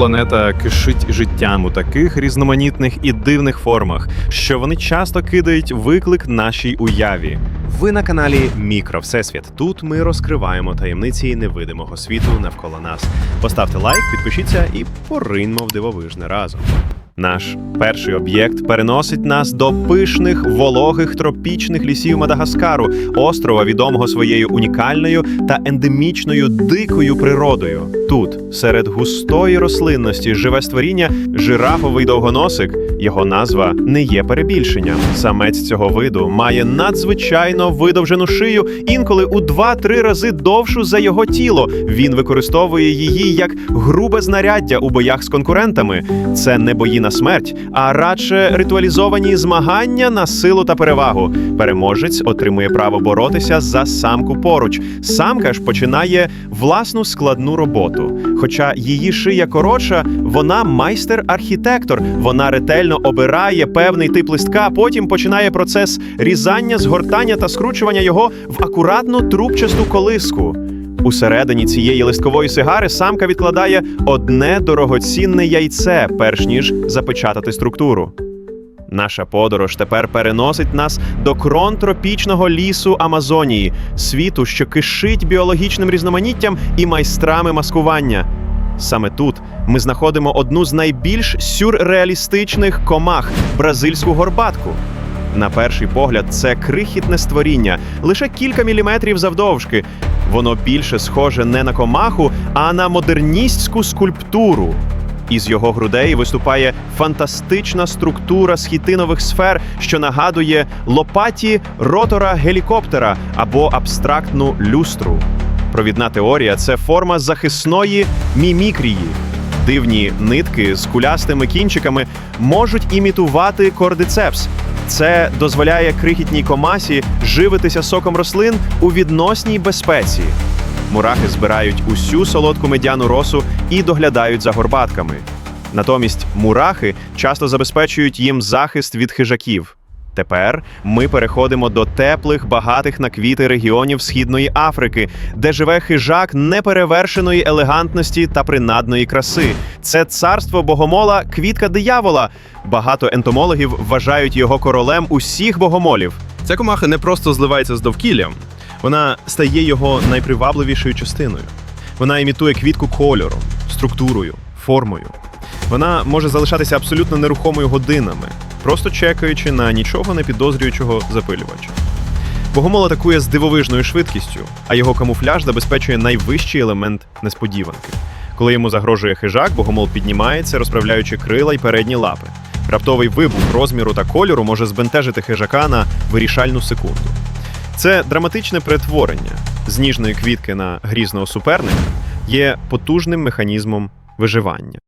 планета кишить життям у таких різноманітних і дивних формах, що вони часто кидають виклик нашій уяві. Ви на каналі Мікро Всесвіт. Тут ми розкриваємо таємниці невидимого світу навколо нас. Поставте лайк, підпишіться і пориньмо в дивовижне разом. Наш перший об'єкт переносить нас до пишних вологих тропічних лісів Мадагаскару, острова, відомого своєю унікальною та ендемічною дикою природою. Тут, серед густої рослинності, живе створіння жирафовий довгоносик. Його назва не є перебільшенням. Самець цього виду має надзвичайно видовжену шию, інколи у 2-3 рази довшу за його тіло. Він використовує її як грубе знаряддя у боях з конкурентами. Це не бої на смерть, а радше ритуалізовані змагання на силу та перевагу. Переможець отримує право боротися за самку поруч. Самка ж починає власну складну роботу. Хоча її шия коротша, вона майстер-архітектор. Вона ретельно обирає певний тип листка, потім починає процес різання, згортання та скручування його в акуратну трубчасту колиску. Усередині цієї листкової сигари самка відкладає одне дорогоцінне яйце, перш ніж запечатати структуру. Наша подорож тепер переносить нас до крон тропічного лісу Амазонії, світу, що кишить біологічним різноманіттям і майстрами маскування. Саме тут ми знаходимо одну з найбільш сюрреалістичних комах бразильську горбатку. На перший погляд, це крихітне створіння, лише кілька міліметрів завдовжки. Воно більше схоже не на комаху, а на модерністську скульптуру. Із його грудей виступає фантастична структура схітинових сфер, що нагадує лопаті ротора гелікоптера або абстрактну люстру. Провідна теорія це форма захисної мімікрії. Дивні нитки з кулястими кінчиками можуть імітувати кордицепс. Це дозволяє крихітній комасі живитися соком рослин у відносній безпеці. Мурахи збирають усю солодку медяну росу і доглядають за горбатками. Натомість мурахи часто забезпечують їм захист від хижаків. Тепер ми переходимо до теплих, багатих на квіти регіонів Східної Африки, де живе хижак неперевершеної елегантності та принадної краси. Це царство богомола квітка диявола. Багато ентомологів вважають його королем усіх богомолів. Ця комаха не просто зливається з довкіллям, вона стає його найпривабливішою частиною. Вона імітує квітку кольором, структурою, формою. Вона може залишатися абсолютно нерухомою годинами, просто чекаючи на нічого не підозрюючого запилювача. Богомол атакує з дивовижною швидкістю, а його камуфляж забезпечує найвищий елемент несподіванки. Коли йому загрожує хижак, богомол піднімається, розправляючи крила й передні лапи. Раптовий вибух розміру та кольору може збентежити хижака на вирішальну секунду. Це драматичне перетворення з ніжної квітки на грізного суперника є потужним механізмом виживання.